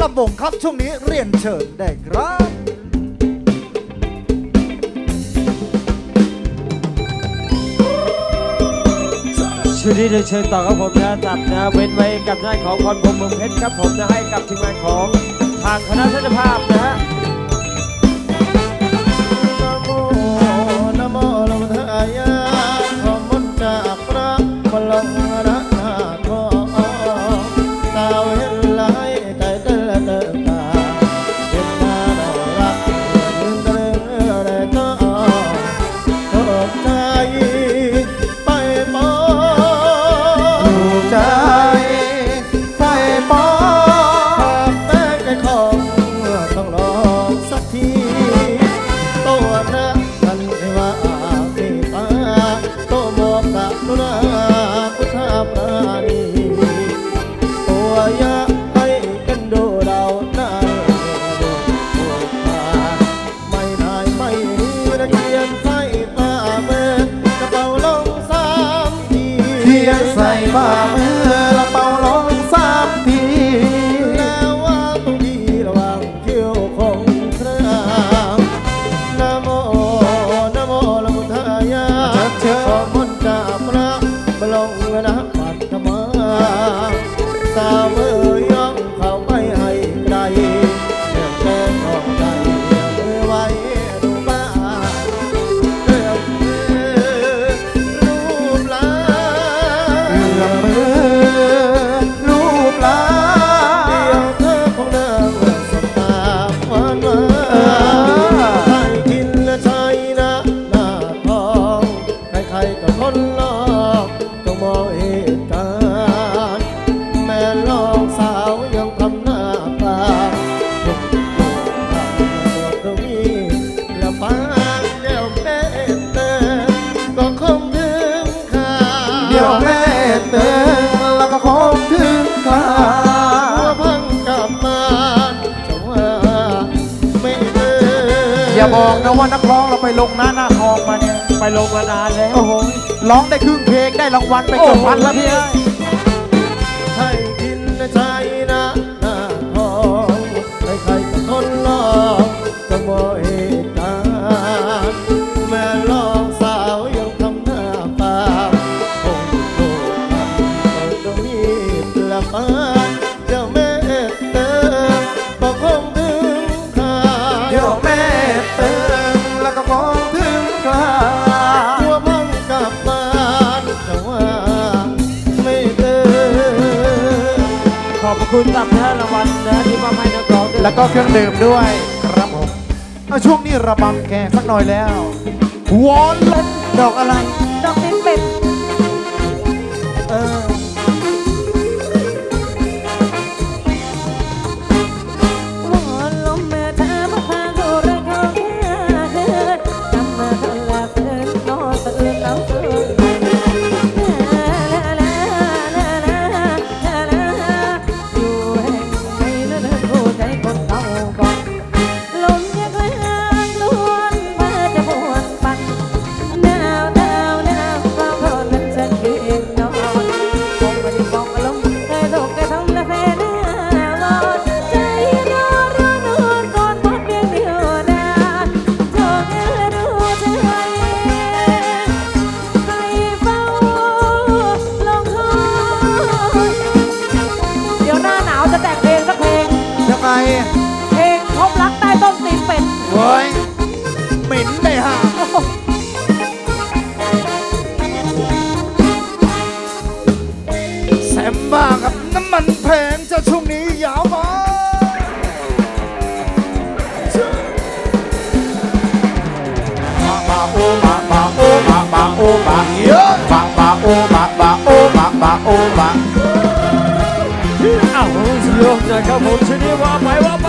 ระบงครับช่วงนี้เรียนเชิญได้ครับช่อนี้เดี๋ยเชิญต่อครับผมนะตัดนะเว้นไว้กับหน้านของพรพรหมเมืองเพชรครับผมนะให้กับทีมงานของทางคณะทัศนภาพนะฮะนะ ของต้องลองสักทีตัวนะกันไม่ว่าสีตาตัวโมกกับนุนาพุทธาปราณีตัวยาให้กันดูเราหน้าดูปวดตาไม่ได้ไม่ดีนะเกียนใส่ตาเบิกกระเป๋าลงสามทีเทียนใส่ฝ่ามือ นหลอกต้องมองเหตุการณ์แม่ลองสาวยังทำหน้าตาลุกลุกทำตัวตรงนี้แล้วปานเดียวแม่เตือนก็คงถึงข่าวเดี๋ยวแม่เตือนแล้วก็คงถึงคราหัวพังกลับมาจะว่าไม่เตืออย่าบอกนะว่านักร้องเราไปลงหน้าหน้าทองมาเนี่ย ไปลงมานานแล้ว โอ้โหร้องได้ครึ่งเพลงได้รางวัลไปเกือบพันแล้วพี่เอ้ยให้ คุณสำหรับนะรางวัลนะที่มอบให้นักร้องด้วยแล้วก็เครื่องดื่มด้วยครับผมเอาช่วงนี้ระบำแกสักหน่อยแล้ววอนเล่นดอกอะไร ดอกเป็นเป็ดเออาวมามามาโอมามาโอมามาโอมาเยอะมาโอมามาโอมามาโอมาอ้าวโยน่อยครับผมช่งนี้ว่าไปว่า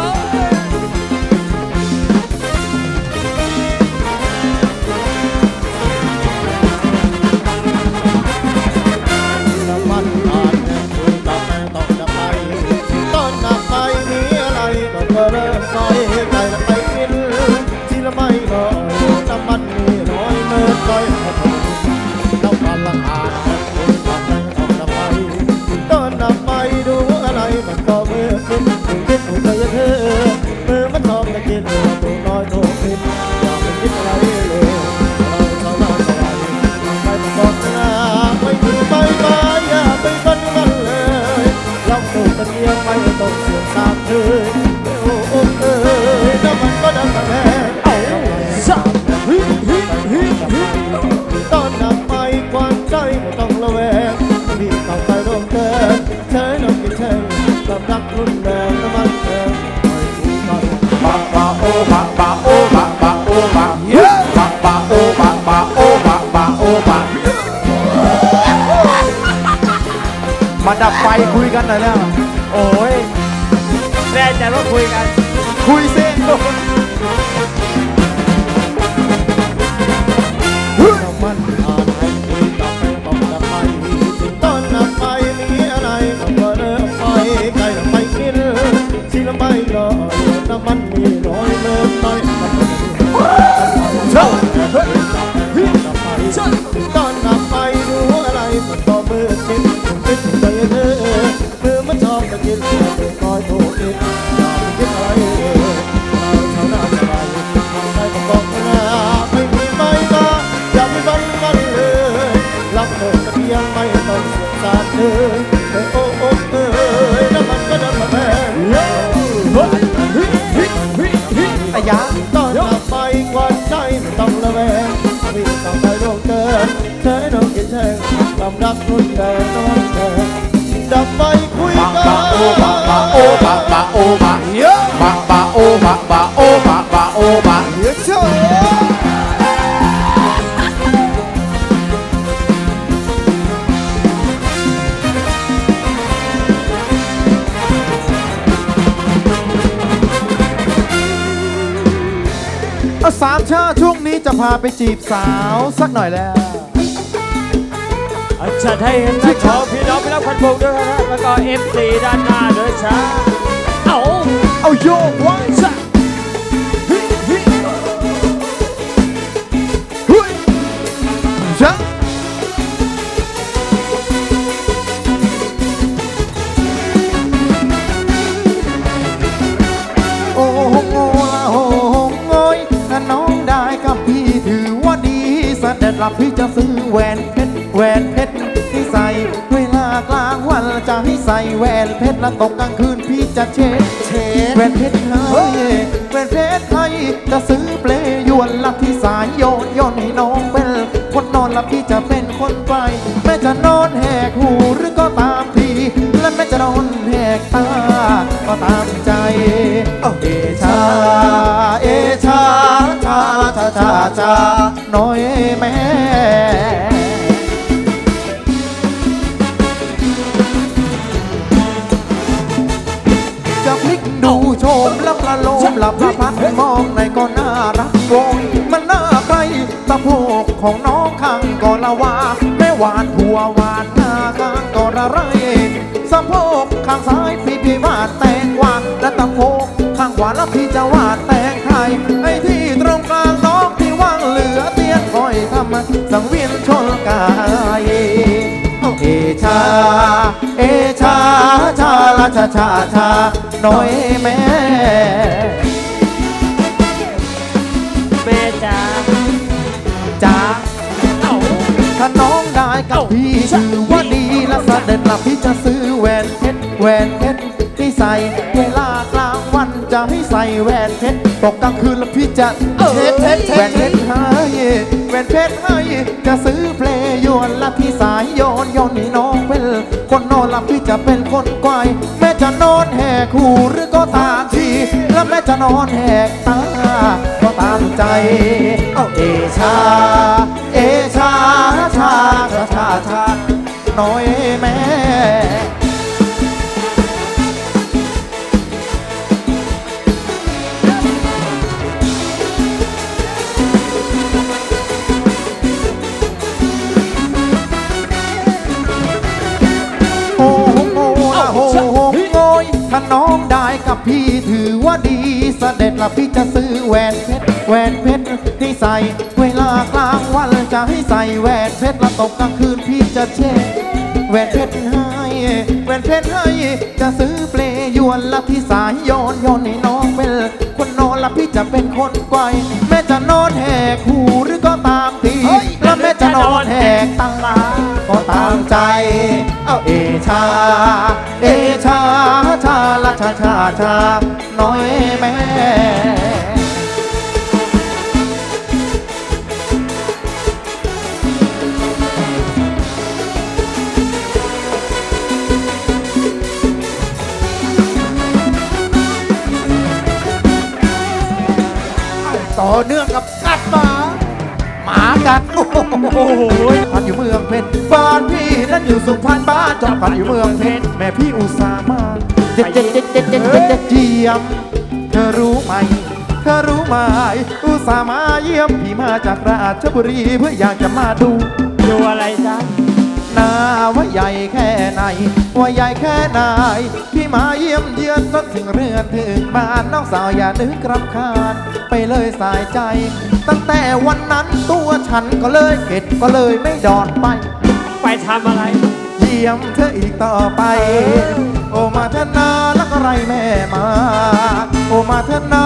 มาดับไฟคุยกันหน่อยแล้ว โอ้ยแน่ใจว่าคุยกัน คุยเส้ อแต่โอ้โอ้เอ้ยน้ำมันก็ดันมางตอนนับไปควันใจไม่ต้องระแวงวิ่งต้องไปร่วงเกินเธอให้น้องกินแทงความรักรุนแรงน้องแทงดับไฟคุยกันบะ พาไปจีบสาวสักหน่อยแล้วอาจารย์ให้เห็นที่ของพี่น้องพี่น้องพันพงด้วยนะแล้วก็เอฟซีด้านหน้าด้วยช้าเอาเอาโยกไว้จ้า น้องได้กับพี่ถือว่าดีเสด็จรับพี่จะซื้อแหวนเพชรแหวนเพชรที่ใส่เวลากลางวันจะให้ใส่แหวนเพชรแล้วตกกลางคืนพี่จะเช็ดเช็ดแหวนเพชรให้แหวนเพชรให้จะซื้อเปลยวนลับที่สายโยนโยนให้น้องเป็นคนนอนล้วพี่จะเป็นคนไปแม่จะนอนแหกหูหรือก็ตามทีและแม่จะนอนแหกตาก็ตามใจ น้อยแม่จะพลิกดูโชมแล้วประโลมหลับพระพัดมองในก็น่ารักโวยมันน่าใครตะโพกของน้องข้างก็ละว่าแม่หวานหัวหวานหน้าข้างก็ระไรสะโพกข้างซ้ายพี่พี่วาดแตงหวานและตะโพกข้างขวาแล้วพี่จะวาดแต สังเวียนชนกายเอชา เอชา ชาลาชาชาชาน้อยแม่แม่จ๋าจ้าเอาถ้าน้องได้กับพี่ถือว่าดีและเสด็จละพี่จะซื้อแหวนเพชรแหวนเพชรที่ใส่เวลากลางวันจะให้ใส่แหวนเพชรตกกลางคืนแล้วพี่จะเช็ดเพชรเพชรแหว นเพชรให้จะซื้อเพลงยวนละที่สายโยนโยนนี่น้องเป็น คนนอนหลับที่จะเป็นคนกวายแม่จะนอนแหกหูหรือก็ตามที แล้วแม่จะนอนแหกตาก็ตามใจ เอาเอชา เอชาชาชาชาชาน้อยแม่ ละพี่จะซื้อแหวนเพชรแหวนเพชรที่ใส่เวลากลางวันจะให้ใส่แหวนเพชรแล้วตกกลางคืนพี่จะเช็ดแหวนเพชรให้แหวนเพชรให้จะซื้อเปลยวนละที่สายโยนโยนให้น้องเป็นคนนอนละพี่จะเป็นคนไกวแม่จะนอนแหกหูหรือก็ตามทีแล้วแม่จะนอนแหกตาก็ตามใจเอาเอาเอชา เอชาชาละชาชาชาน้อยแม่ เนื่องกับกัดหมาหมากัดโอ้โหพันอยู่เมืองเพชรบ้านพี่นั้นอยู่สุพรรณบ้านจอมพันอยู่เมืองเพชรแม่พี่อุตส่าห์มาเจ็ดเจ็ดเจ็ดเจ็ดเจ็ดเจ็ดเจ็ดเจียมเธอรู้ไหมเธอรู้ไหมอุตส่าห์มาเยี่ยมพี่มาจากราชบุรีเพื่ออยากจะมาดูดูอะไรจ๊ะ นาว่าใหญ่แค่ไหน ว่าใหญ่แค่ไหน พี่มาเยี่ยมเยือนจนถึงเรือนถึงบ้านน้องสาวอย่านึกรำคาญไปเลยสายใจ ตั้งแต่วันนั้นตัวฉันก็เลยเข็ดก็เลยไม่ดอนไป ไปทำอะไร เยี่ยมเธออีกต่อไป โอมาเถอะนาแล้วก็ไรแม่มา โอมาเถอะนา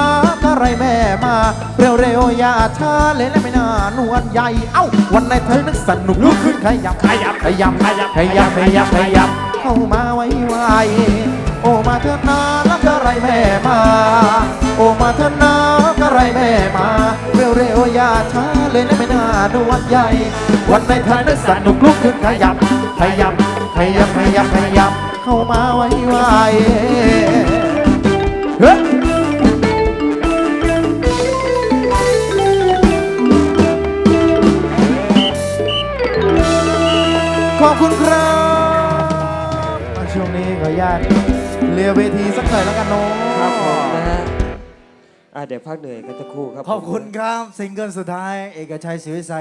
ก็ไรแม่มา เร็วๆอย่าช้าเลยและไม่น่านวลใหญ่เอ้าวันไหนเธอนึกสนุกลุกขึ้นขยับขยับขยับขยับขยับขยับขยับเข้ามาไว้ไวโอมาเถอะนาแล้วก็ไรแม่มา โอมาเถอะนาก็ไรแม่มา เร็วๆอย่าช้าเลยและไม่น่านวลใหญ่ วันไหนเธอนึกสนุกลุกขึ้นขยับขยับขยับขยับขยับเข้ามาไว้ไว เลียเวทีสักหน่อยแล้วกันเน้องครับผมนะฮะอะเดี๋ยวพักเหนื่อยกันสักครู่ครับ ขอบคุณครับ ซิงเกิลสุดท้าย เอกชัยศรีวิสัย